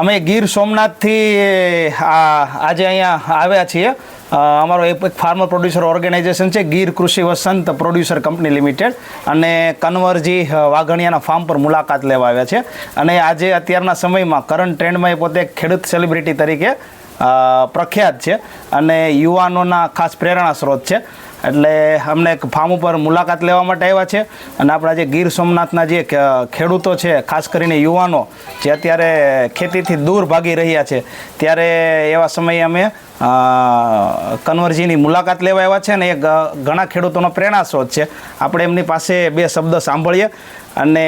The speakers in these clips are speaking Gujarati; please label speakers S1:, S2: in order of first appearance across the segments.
S1: અમે ગીર સોમનાથથી આજે અહીંયા આવ્યા છીએ. અમારો એક ફાર્મર પ્રોડ્યુસર ઓર્ગેનાઇઝેશન છે, ગીર કૃષિ વસંત પ્રોડ્યુસર કંપની લિમિટેડ અને કન્વરજી વાઘણિયાના ફાર્મ પર મુલાકાત લેવા આવ્યા છે. અને આજે અત્યારના સમયમાં કરંટ ટ્રેન્ડમાં એ પોતે ખેડૂત સેલિબ્રિટી તરીકે પ્રખ્યાત છે. અને યુવાનોના ખાસ પ્રેરણા સ્ત્રોત છે. એટલે અમને એક ફાર્મ ઉપર મુલાકાત લેવા માટે આવ્યા છે. અને આપણા જે ગીર સોમનાથના જે ખેડૂતો છે, ખાસ કરીને યુવાનો, જે અત્યારે ખેતીથી દૂર ભાગી રહ્યા છે, ત્યારે એવા સમયે અમે કન્વરજીની મુલાકાત લેવા આવ્યા છે અને એ ઘણા ખેડૂતોનો પ્રેરણા સ્ત્રોત છે. આપણે એમની પાસે બે શબ્દ સાંભળીએ. અને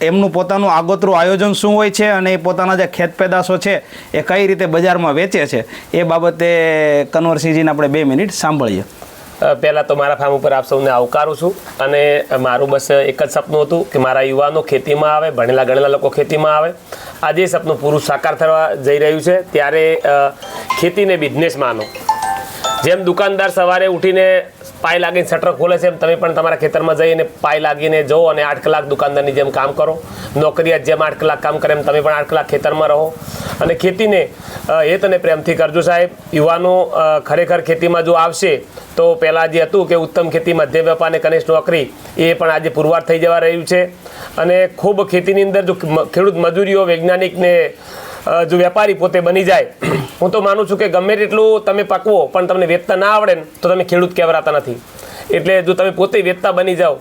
S1: એમનું પોતાનું આગોતરું આયોજન શું હોય છે અને એ પોતાના જે ખેત પેદાશો છે, એ કઈ રીતે બજારમાં વેચે છે, એ બાબતે કન્વરસિંહજીને આપણે બે મિનિટ સાંભળીએ.
S2: પહેલા તો મારા ફાર્મ ઉપર આપ સૌને આવકારું છું અને મારું બસ એક જ સપનું હતું કે મારા યુવાનો ખેતીમાં આવે, ભણેલા ગણેલા લોકો ખેતીમાં આવે. આજે સપનું પૂરું સાકાર થવા જઈ રહ્યું છે. ત્યારે ખેતીને બિઝનેસ માનો. જેમ દુકાનદાર સવારે ઉઠીને પાય લાગીને શટર ખોલે છે, એમ તમે પણ તમારા ખેતરમાં જઈને પાય લાગીને જઓ અને આઠ કલાક દુકાનદારની જેમ કામ કરો. નોકરિયાત જેમ આઠ કલાક કામ કરે, એમ તમે પણ આઠ કલાક ખેતરમાં રહો. અને ખેતીને એ હેત અને પ્રેમથી કરજો સાહેબ. યુવાનો ખરેખર ખેતીમાં જો આવશે તો પહેલાં જે હતું કે ઉત્તમ ખેતી મધ્યમ વેપાર અને કનિષ્ઠ નોકરી, એ પણ આજે પુરવાર થઈ જવા રહ્યું છે. અને ખૂબ ખેતીની અંદર જો ખેડૂત મજૂરીઓ વૈજ્ઞાનિકને જો વેપારી પોતે બની જાય, હું તો માનું છું કે ગમે તેટલું તમે પકવો, પણ તમને વેચતા ના આવડે ને, તો તમે ખેડૂત કહેવરાતા નથી. એટલે જો તમે પોતે વેચતા બની જાઓ,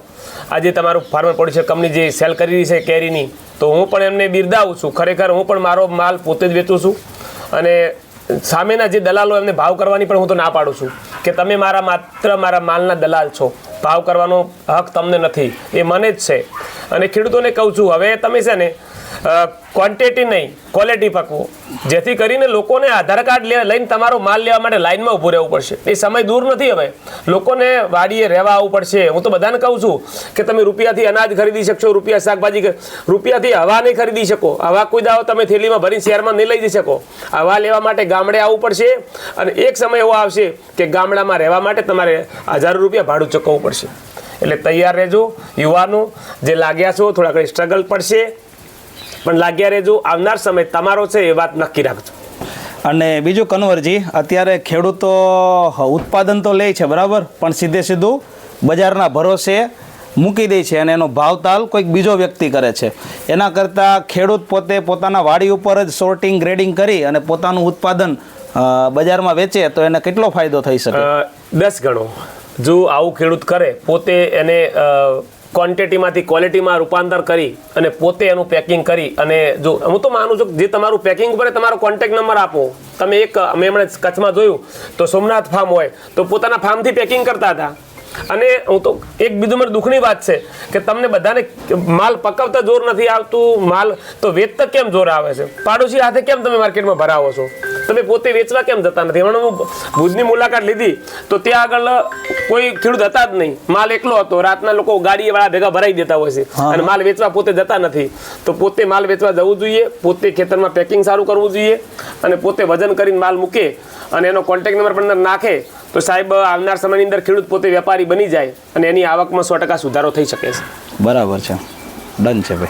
S2: આજે તમારું ફાર્મર પ્રોડ્યુસર કંપની જે સેલ કરી રહી છે કેરીની, તો હું પણ એમને બિરદાવું છું. ખરેખર હું પણ મારો માલ પોતે જ વેચું છું. અને સામેના જે દલાલો એમને ભાવ કરવાની પણ હું તો ના પાડું છું. કે તમે મારા માત્ર મારા માલના દલાલ છો. ભાવ કરવાનો હક તમને નથી. એ મને જ છે. અને ખેડૂતોને કહું છું, હવે તમે છે ને ક્વોન્ટિટી નહીં ક્વોલિટી પકવો. જેથી કરીને લોકોને આધાર કાર્ડ લઈને તમારો માલ લેવા માટે લાઈનમાં ઊભું રહેવું પડશે. એ સમય દૂર નથી હવે. લોકોને વાડીએ રહેવા આવવું પડશે. હું તો બધાને કહું છું કે તમે રૂપિયાથી અનાજ ખરીદી શકશો, રૂપિયા શાકભાજી રૂપિયાથી હવા નહીં ખરીદી શકો. હવા કોઈ દાવો તમે થેલીમાં ભરીને શહેરમાં નહીં લઈ જઈ શકો. હવા લેવા માટે ગામડે આવવું પડશે અને એક સમય એવો આવશે કે ગામડામાં રહેવા માટે તમારે હજારો રૂપિયા ભાડું ચૂકવવું પડશે. એટલે તૈયાર રહેજો, યુવાનો, જે લાગ્યા છો થોડા ઘણી સ્ટ્રગલ પડશે. પણ લાગ્યા રહેજો આવનાર સમય તમારો છે એ વાત નક્કી રાખજો.
S1: અને બીજું કન્વરજી અત્યારે ખેડૂતો ઉત્પાદન તો લે છે બરાબર પણ સીધે સીધું બજારના ભરોસે મૂકી દે છે અને એનો ભાવતાલ કોઈક બીજો વ્યક્તિ કરે છે. એના કરતાં ખેડૂત પોતે પોતાના વાડી ઉપર જ સોર્ટિંગ ગ્રેડિંગ કરી અને પોતાનું ઉત્પાદન બજારમાં વેચે તો એને કેટલો ફાયદો થઈ શકે?
S2: દસ ગણો. જો આવું ખેડૂત કરે પોતે એને ક્વોન્ટિટીમાંથી ક્વોલિટીમાં રૂપાંતર કરી અને પોતે એનું પેકિંગ કરી અને જો હું તો માનું છું જે તમારું પેકિંગ ઉપર તમારો કોન્ટેક્ટ નંબર આપો. તમે એક, અમે હમણાં કચ્છમાં જોયું, તો સોમનાથ ફાર્મ હોય, તો પોતાના ફાર્મથી પેકિંગ કરતા હતા. અને હું તો એક બીજું મને દુઃખની વાત છે કે તમને બધાને માલ પકવતા જોર નથી આવતું, માલ તો વેચતા કેમ જોર આવે છે? પાડોશી હાથે કેમ તમે માર્કેટમાં ભરાવો છો? તમે પોતે વેચવા કેમ જતા નથી? હમણાં હું ભુજની મુલાકાત લીધી તો ત્યાં આગળ કોઈ ખેડૂત હતા જ નહીં. માલ એકલો હતો. રાતના લોકો ગાડીવાળા ભેગા ભરાઈ દેતા હોય છે. અને માલ વેચવા પોતે જતા નથી. તો પોતે માલ વેચવા જવું જોઈએ પોતે ખેતરમાં પેકિંગ સારું કરવું જોઈએ અને પોતે વજન કરીને માલ મૂકે અને એનો કોન્ટેક્ટ નંબર પણ અંદર નાખે તો સાહેબ આવનાર સમયની અંદર ખેડૂત પોતે વેપારી બની જાય અને એની આવકમાં સો ટકા સુધારો થઈ શકે છે.
S1: બરાબર છે. ડન છે ભાઈ.